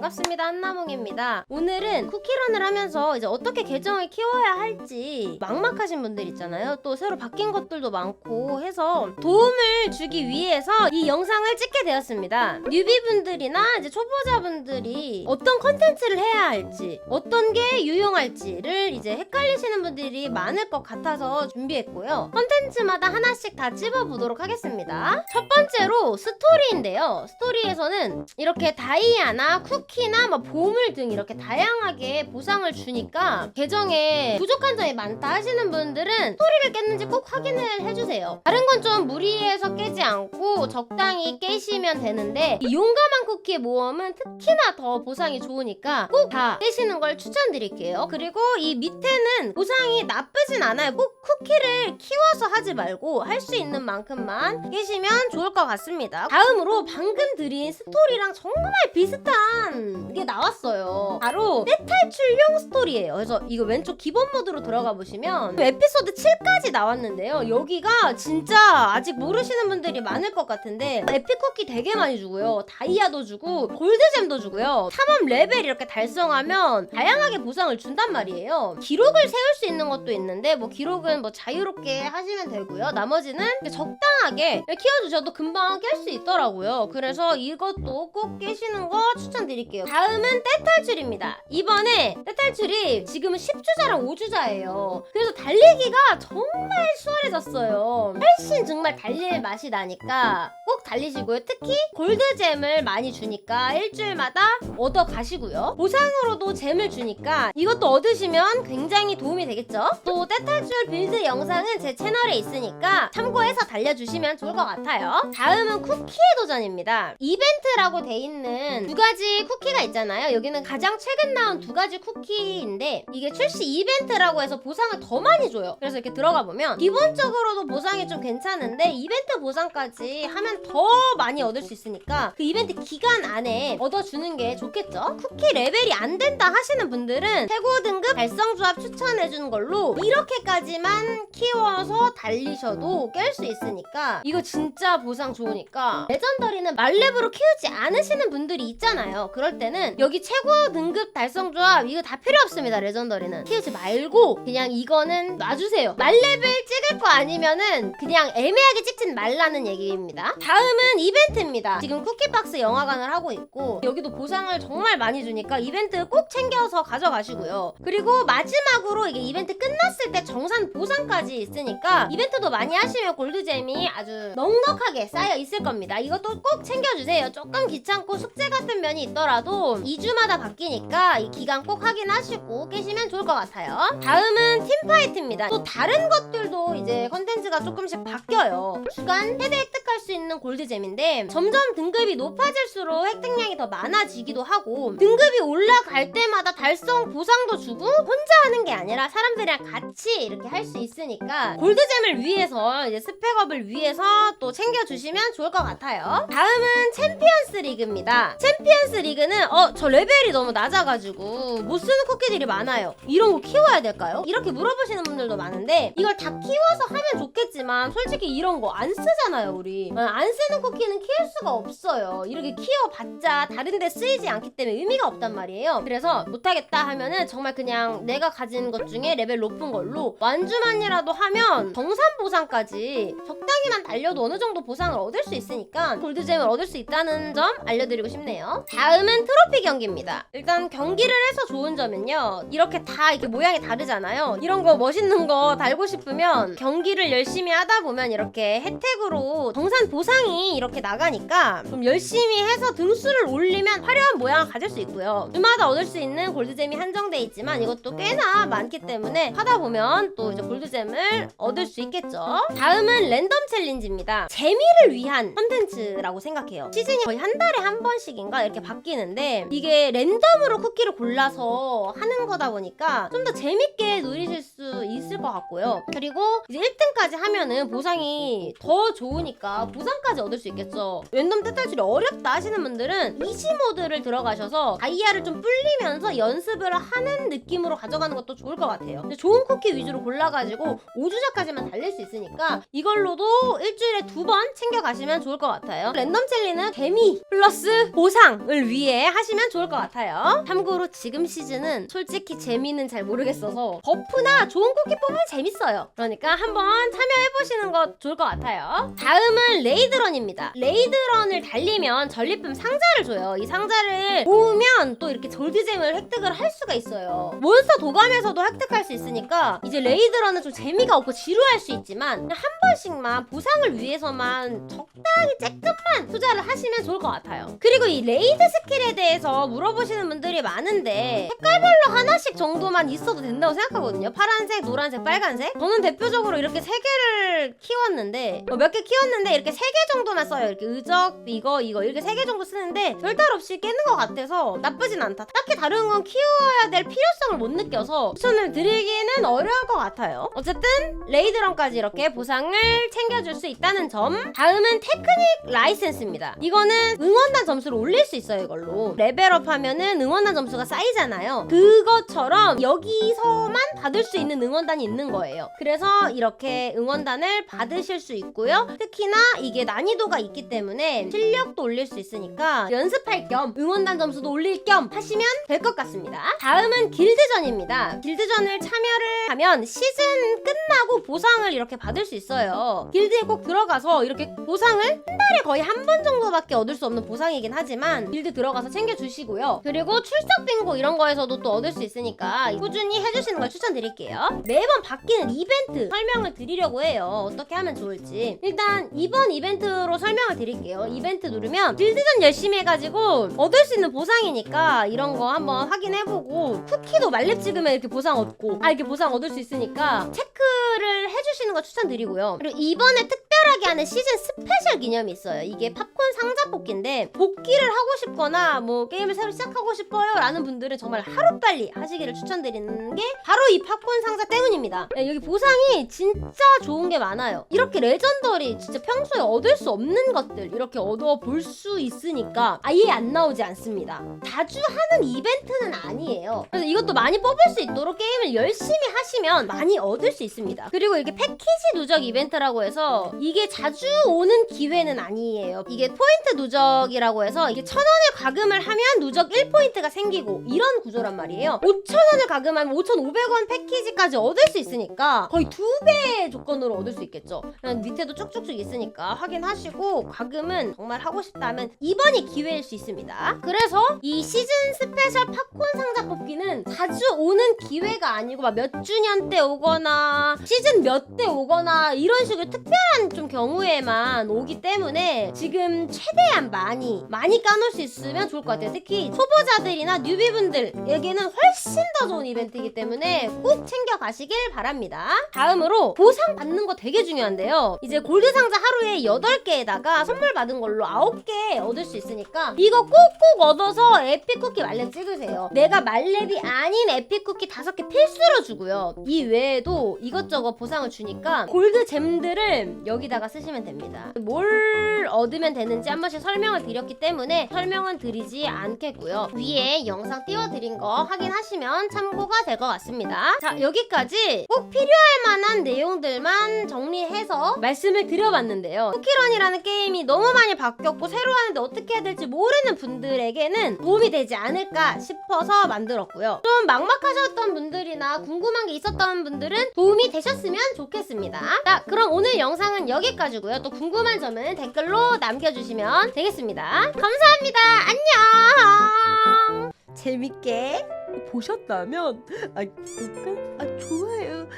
반갑습니다 한나몽입니다. 오늘은 쿠키런을 하면서 이제 어떻게 계정을 키워야 할지 막막하신 분들 있잖아요. 또 새로 바뀐 것들도 많고 해서 도움을 주기 위해서 이 영상을 찍게 되었습니다. 뉴비분들이나 이제 초보자분들이 어떤 컨텐츠를 해야 할지 어떤 게 유용할지를 이제 헷갈리시는 분들이 많을 것 같아서 준비했고요. 컨텐츠마다 하나씩 다 찝어보도록 하겠습니다. 첫 번째로 스토리인데요. 스토리에서는 이렇게 다이아나 쿠키 나 뭐 보물 등 이렇게 다양하게 보상을 주니까 계정에 부족한 점이 많다 하시는 분들은 스토리를 깼는지 꼭 확인을 해주세요. 다른 건 좀 무리해서 깨지 않고 적당히 깨시면 되는데 이 용감한 쿠키의 모험은 특히나 더 보상이 좋으니까 꼭 다 깨시는 걸 추천드릴게요. 그리고 이 밑에는 보상이 나쁘진 않아요. 꼭 쿠키를 키워서 하지 말고 할 수 있는 만큼만 깨시면 좋을 것 같습니다. 다음으로 방금 드린 스토리랑 정말 비슷한 게 나왔어요. 바로 떼탈출용 스토리예요. 그래서 이거 왼쪽 기본 모드로 들어가 보시면 에피소드 7까지 나왔는데요. 여기가 진짜 아직 모르시는 분들이 많을 것 같은데 에피쿠키 되게 많이 주고요. 다이아도 주고 골드잼도 주고요. 탐험 레벨 이렇게 달성하면 다양하게 보상을 준단 말이에요. 기록을 세울 수 있는 것도 있는데 뭐 기록은 뭐 자유롭게 하시면 되고요. 나머지는 적당하게 키워주셔도 금방 깰 수 있더라고요. 그래서 이것도 꼭 깨시는 거 추천드릴게요. 다음은 떼탈출입니다. 이번에 떼탈출이 지금은 10주자랑 5주자예요. 그래서 달리기가 정말 수월해졌어요. 훨씬 정말 달릴 맛이 나니까 꼭 달리시고요. 특히 골드잼을 많이 주니까 일주일마다 얻어 가시고요. 보상으로도 잼을 주니까 이것도 얻으시면 굉장히 도움이 되겠죠? 또 떼탈출 빌드 영상은 제 채널에 있으니까 참고해서 달려주시면 좋을 것 같아요. 다음은 쿠키의 도전입니다. 이벤트라고 돼 있는 두 가지 쿠키 가 있잖아요. 여기는 가장 최근 나온 두 가지 쿠키인데 이게 출시 이벤트라고 해서 보상을 더 많이 줘요. 그래서 이렇게 들어가 보면 기본적으로도 보상이 좀 괜찮은데 이벤트 보상까지 하면 더 많이 얻을 수 있으니까 그 이벤트 기간 안에 얻어주는 게 좋겠죠? 쿠키 레벨이 안 된다 하시는 분들은 최고 등급 달성 조합 추천해주는 걸로 이렇게까지만 키워서 달리셔도 깰 수 있으니까 이거 진짜 보상 좋으니까 레전더리는 말렙으로 키우지 않으시는 분들이 있잖아요. 그럴 때는 여기 최고 등급 달성 조합 이거 다 필요 없습니다. 레전더리는 키우지 말고 그냥 이거는 놔주세요. 말렙을 찍을 거 아니면은 그냥 애매하게 찍진 말라는 얘기입니다. 다음은 이벤트입니다. 지금 쿠키박스 영화관을 하고 있고 여기도 보상을 정말 많이 주니까 이벤트 꼭 챙겨서 가져가시고요. 그리고 마지막으로 이게 이벤트 끝났을 때 정산 보상까지 있으니까 이벤트도 많이 하시면 골드잼이 아주 넉넉하게 쌓여 있을 겁니다. 이것도 꼭 챙겨주세요. 조금 귀찮고 숙제 같은 면이 있더라도 2주마다 바뀌니까 이 기간 꼭 확인하시고 깨시면 좋을 것 같아요. 다음은 팀파이트입니다. 또 다른 것들도 이제 컨텐츠가 조금씩 바뀌어요. 주간 최대 획득할 수 있는 골드잼인데 점점 등급이 높아질수록 획득량이 더 많아지기도 하고 등급이 올라갈 때마다 달성 보상도 주고 혼자 하는 게 아니라 사람들이랑 같이 이렇게 할 수 있으니까 골드잼을 위해서 이제 스펙업을 위해서 또 챙겨주시면 좋을 것 같아요. 다음은 챔피언스 리그입니다. 챔피언스 리그 는 어 저 레벨이 너무 낮아가지고 못 쓰는 쿠키들이 많아요. 이런 거 키워야 될까요? 이렇게 물어보시는 분들도 많은데 이걸 다 키워서 하면 좋겠지만 솔직히 이런 거 안 쓰잖아요 우리. 어, 안 쓰는 쿠키는 키울 수가 없어요. 이렇게 키워봤자 다른데 쓰이지 않기 때문에 의미가 없단 말이에요. 그래서 못하겠다 하면은 정말 그냥 내가 가진 것 중에 레벨 높은 걸로 완주만이라도 하면 정산 보상까지 적당히만 달려도 어느 정도 보상을 얻을 수 있으니까 골드잼을 얻을 수 있다는 점 알려드리고 싶네요. 다음은 트로피 경기입니다. 일단 경기를 해서 좋은 점은요. 이렇게 다 이렇게 모양이 다르잖아요. 이런 거 멋있는 거 달고 싶으면 경기를 열심히 하다 보면 이렇게 혜택으로 정산 보상이 이렇게 나가니까 좀 열심히 해서 등수를 올리면 화려한 모양을 가질 수 있고요. 주마다 얻을 수 있는 골드잼이 한정돼 있지만 이것도 꽤나 많기 때문에 하다 보면 또 이제 골드잼을 얻을 수 있겠죠. 다음은 랜덤 챌린지입니다. 재미를 위한 컨텐츠라고 생각해요. 시즌이 거의 한 달에 한 번씩인가 이렇게 바뀌는 데 이게 랜덤으로 쿠키를 골라서 하는 거다 보니까 좀 더 재밌게 누리실 수 있을 것 같고요. 그리고 이제 1등까지 하면은 보상이 더 좋으니까 보상까지 얻을 수 있겠죠. 랜덤 떼탈출이 어렵다 하시는 분들은 이지 모드를 들어가셔서 다이아를 좀 불리면서 연습을 하는 느낌으로 가져가는 것도 좋을 것 같아요. 좋은 쿠키 위주로 골라가지고 5주자까지만 달릴 수 있으니까 이걸로도 일주일에 두 번 챙겨 가시면 좋을 것 같아요. 랜덤 챌리는 재미 플러스 보상을 위해 이해하시면 좋을 것 같아요. 참고로 지금 시즌은 솔직히 재미는 잘 모르겠어서 버프나 좋은 쿠키 뽑으면 재밌어요. 그러니까 한번 참여해보시는 것 좋을 것 같아요. 다음은 레이드런입니다. 레이드런을 달리면 전리품 상자를 줘요. 이 상자를 모으면 또 이렇게 골드잼을 획득을 할 수가 있어요. 몬스터 도감에서도 획득할 수 있으니까 이제 레이드런은 좀 재미가 없고 지루할 수 있지만 한 번씩만 보상을 위해서만 적당히 쬐끔만 투자를 하시면 좋을 것 같아요. 그리고 이 레이드 스킬 에 대해서 물어보시는 분들이 많은데 색깔별로 하나씩 정도만 있어도 된다고 생각하거든요. 파란색, 노란색, 빨간색. 저는 대표적으로 이렇게 세 개를 키웠는데 어, 몇개 키웠는데 이렇게 세 개 정도만 써요. 이렇게 의적, 이거, 이거 이렇게 세 개 정도 쓰는데 별탈 없이 깨는 것 같아서 나쁘진 않다. 딱히 다른 건 키워야 될 필요성을 못 느껴서 추천을 드리기는 어려울 것 같아요. 어쨌든 레이드런까지 이렇게 보상을 챙겨줄 수 있다는 점. 다음은 테크닉 라이센스입니다. 이거는 응원단 점수를 올릴 수 있어요, 이걸로. 레벨업 하면은 응원단 점수가 쌓이잖아요. 그것처럼 여기서만 받을 수 있는 응원단이 있는 거예요. 그래서 이렇게 응원단을 받으실 수 있고요. 특히나 이게 난이도가 있기 때문에 실력도 올릴 수 있으니까 연습할 겸 응원단 점수도 올릴 겸 하시면 될 것 같습니다. 다음은 길드전입니다. 길드전을 참여를 하면 시즌 끝나고 보상을 이렇게 받을 수 있어요. 길드에 꼭 들어가서 이렇게 보상을 한 달에 거의 한 번 정도밖에 얻을 수 없는 보상이긴 하지만 길드 들어가 서 챙겨주시고요. 그리고 출석 빙고 이런 거에서도 또 얻을 수 있으니까 꾸준히 해주시는 걸 추천드릴게요. 매번 바뀌는 이벤트 설명을 드리려고 해요. 어떻게 하면 좋을지. 일단 이번 이벤트로 설명을 드릴게요. 이벤트 누르면 길드전 열심히 해가지고 얻을 수 있는 보상이니까 이런 거 한번 확인해보고 쿠키도 말렙 찍으면 이렇게 보상 얻고 아 이렇게 보상 얻을 수 있으니까 체크를 해주시는 거 추천드리고요. 그리고 이번에 특 별하게 하는 시즌 스페셜 기념이 있어요. 이게 팝콘 상자 뽑기인데 복귀를 하고 싶거나 뭐 게임을 새로 시작하고 싶어요 라는 분들은 정말 하루빨리 하시기를 추천드리는 게 바로 이 팝콘 상자 때문입니다. 네, 여기 보상이 진짜 좋은 게 많아요. 이렇게 레전더리 진짜 평소에 얻을 수 없는 것들 이렇게 얻어 볼 수 있으니까 아예 안 나오지 않습니다. 자주 하는 이벤트는 아니에요. 그래서 이것도 많이 뽑을 수 있도록 게임을 열심히 하시면 많이 얻을 수 있습니다. 그리고 이게 패키지 누적 이벤트라고 해서 이게 자주 오는 기회는 아니에요. 이게 포인트 누적이라고 해서 이게 천 원을 과금을 하면 누적 1포인트가 생기고 이런 구조란 말이에요. 5천 원을 과금하면 5,500원 패키지까지 얻을 수 있으니까 거의 두 배의 조건으로 얻을 수 있겠죠. 밑에도 쭉쭉쭉 있으니까 확인하시고 과금은 정말 하고 싶다면 이번이 기회일 수 있습니다. 그래서 이 시즌 스페셜 팝콘 상자 뽑기는 자주 오는 기회가 아니고 막 몇 주년 때 오거나 시즌 몇 때 오거나 이런 식으로 특별한 좀 경우에만 오기 때문에 지금 최대한 많이 많이 까놓을 수 있으면 좋을 것 같아요. 특히 초보자들이나 뉴비분들에게는 훨씬 더 좋은 이벤트이기 때문에 꼭 챙겨 가시길 바랍니다. 다음으로 보상 받는 거 되게 중요한데요. 이제 골드 상자 하루에 8개에다가 선물 받은 걸로 9개 얻을 수 있으니까 이거 꼭꼭 얻어서 에픽 쿠키 말렙 찍으세요. 내가 말렙이 아닌 에픽 쿠키 5개 필수로 주고요. 이 외에도 이것저것 보상을 주니까 골드 잼들을 여기다 가 쓰시면 됩니다. 뭘 얻으면 되는지 한 번씩 설명을 드렸기 때문에 설명은 드리지 않겠고요. 위에 영상 띄워드린 거 확인하시면 참고가 될 것 같습니다. 자, 여기까지 꼭 필요할 만한 내용들만 정리해서 말씀을 드려봤는데요. 쿠키런이라는 게임이 너무 많이 바뀌었고 새로 하는데 어떻게 해야 될지 모르는 분들에게는 도움이 되지 않을까 싶어서 만들었고요. 좀 막막하셨던 분들이나 궁금한 게 있었던 분들은 도움이 되셨으면 좋겠습니다. 자, 그럼 오늘 영상은 여기까지고요. 또 궁금한 점은 댓글로 남겨주시면 되겠습니다. 감사합니다. 안녕. 재밌게 보셨다면 아, 구독과 아, 좋아요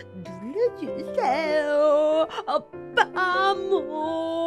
눌러주세요. 아빠 모.